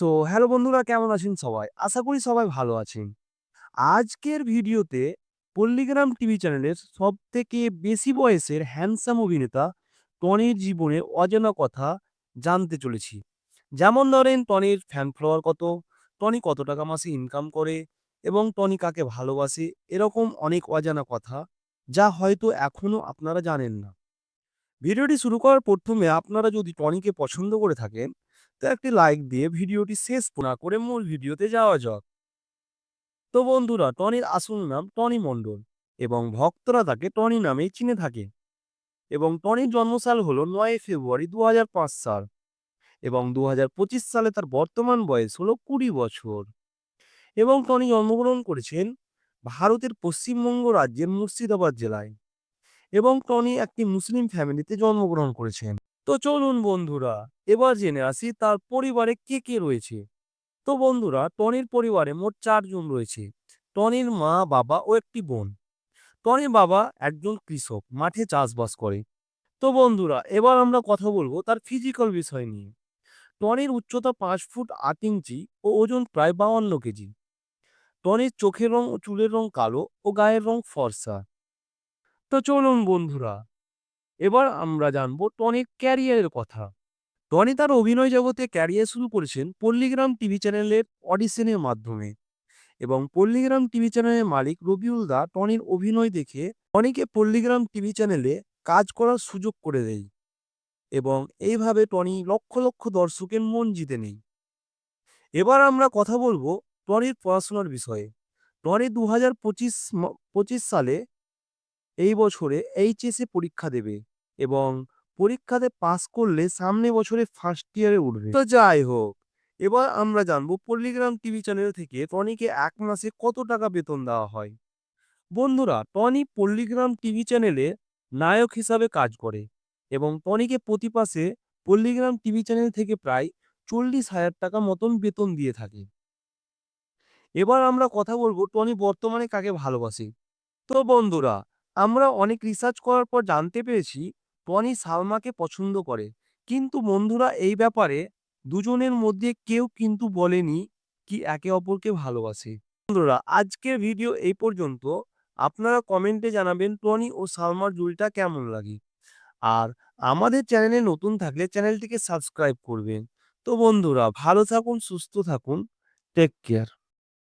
So hello বন্ধুরা, কেমন আছেন সবাই? আশা করি সবাই ভালো আছেন। আজকের ভিডিওতে পল্লীগ্রাম টিভি চ্যানেলের সব থেকে বেশি বয়সের হ্যান্ডসাম অভিনেতা টনির জীবনে অজানা কথা জানতে চলেছি। যেমন ধরেন, টনির ফ্যান ফলোয়ার কত, টনি কত টাকা মাসে ইনকাম করে এবং টনি কাকে ভালোবাসে, এরকম অনেক অজানা কথা যা হয়তো এখনও আপনারা জানেন না। ভিডিওটি শুরু করার প্রথমে আপনারা যদি টনিকে পছন্দ করে থাকেন তো একটি লাইক দিয়ে ভিডিওটি শেষ না করে মূল ভিডিওতে যাওয়া যাক। তো বন্ধুরা, টনির আসল নাম টনি মণ্ডল এবং ভক্তরা তাকে টনি নামেই চিনে থাকে এবং টনির জন্মসাল হল নয় ফেব্রুয়ারি দু হাজার পাঁচ সাল এবং দু হাজার পঁচিশ সালে তার বর্তমান বয়স হলো কুড়ি বছর এবং টনি জন্মগ্রহণ করেছেন ভারতের পশ্চিমবঙ্গ রাজ্যের মুর্শিদাবাদ জেলায় এবং টনি একটি মুসলিম ফ্যামিলিতে জন্মগ্রহণ করেছেন। তো চলুন বন্ধুরা, এবার জেনে আসি তার পরিবারে কে কে রয়েছে। তো বন্ধুরা, টনির পরিবারে মোট চারজন রয়েছে। টনির মা, বাবা ও একটি বোন। টনির বাবা একজন কৃষক, মাঠে চাষবাস করে। তো বন্ধুরা, এবার আমরা কথা বলব তার ফিজিক্যাল বিষয় নিয়ে। টনির উচ্চতা পাঁচ ফুট আট ইঞ্চি ও ওজন প্রায় বাউান্ন কেজি। টনির চোখের রং ও চুলের রং কালো ও গায়ের রং ফর্সা। তো চলুন বন্ধুরা এবার আমরা জানব টনির ক্যারিয়ারের কথা। টনি তার অভিনয় জগতে ক্যারিয়ার শুরু করেছেন পল্লীগ্রাম টিভি চ্যানেলের অডিশনের মাধ্যমে এবং পল্লীগ্রাম টিভি চ্যানেলের মালিক রবিউল দা টনির অভিনয় দেখে টনিকে পল্লীগ্রাম টিভি চ্যানেলে কাজ করার সুযোগ করে দেয় এবং এইভাবে টনি লক্ষ লক্ষ দর্শকের মন জিতে নেই এবার আমরা কথা বলব টনির পড়াশোনার বিষয়ে। টনি দু হাজার পঁচিশ সালে এই বছরে এইচএসএ পরীক্ষা দেবে। এবং পরীক্ষাতে পাস করলে সামনে বছরে ফার্স্ট ইয়ারে উঠবে। তো যাই হোক, এবার আমরা জানব পল্লীগ্রাম টিভি চ্যানেল থেকে টনিকে এক মাসে কত টাকা বেতন দেওয়া হয়। বন্ধুরা টনি পল্লীগ্রাম টিভি চ্যানেলে নায়ক হিসাবে কাজ করে এবং টনিকে প্রতি পাশে পল্লীগ্রাম টিভি চ্যানেল থেকে প্রায় চল্লিশ হাজার টাকা মতন বেতন দিয়ে থাকে। এবার আমরা কথা বলব টনি বর্তমানে কাকে ভালোবাসে। তো বন্ধুরা, আমরা অনেক রিসার্চ করার পর জানতে পেরেছি টনি সালমাকে পছন্দ করে। কিন্তু বন্ধুরা, এই ব্যাপারে দুজনের মধ্যে কেউ কিন্তু বলেনি কি একে অপরকে ভালোবাসে। বন্ধুরা, আজকের ভিডিও এই পর্যন্ত। আপনারা কমেন্টে জানাবেন টনি ও সালমার জুড়িটা কেমন লাগে। আর আমাদের চ্যানেলে নতুন থাকলে চ্যানেলটিকে সাবস্ক্রাইব করবেন। তো বন্ধুরা, ভালো থাকুন, সুস্থ থাকুন। Take care.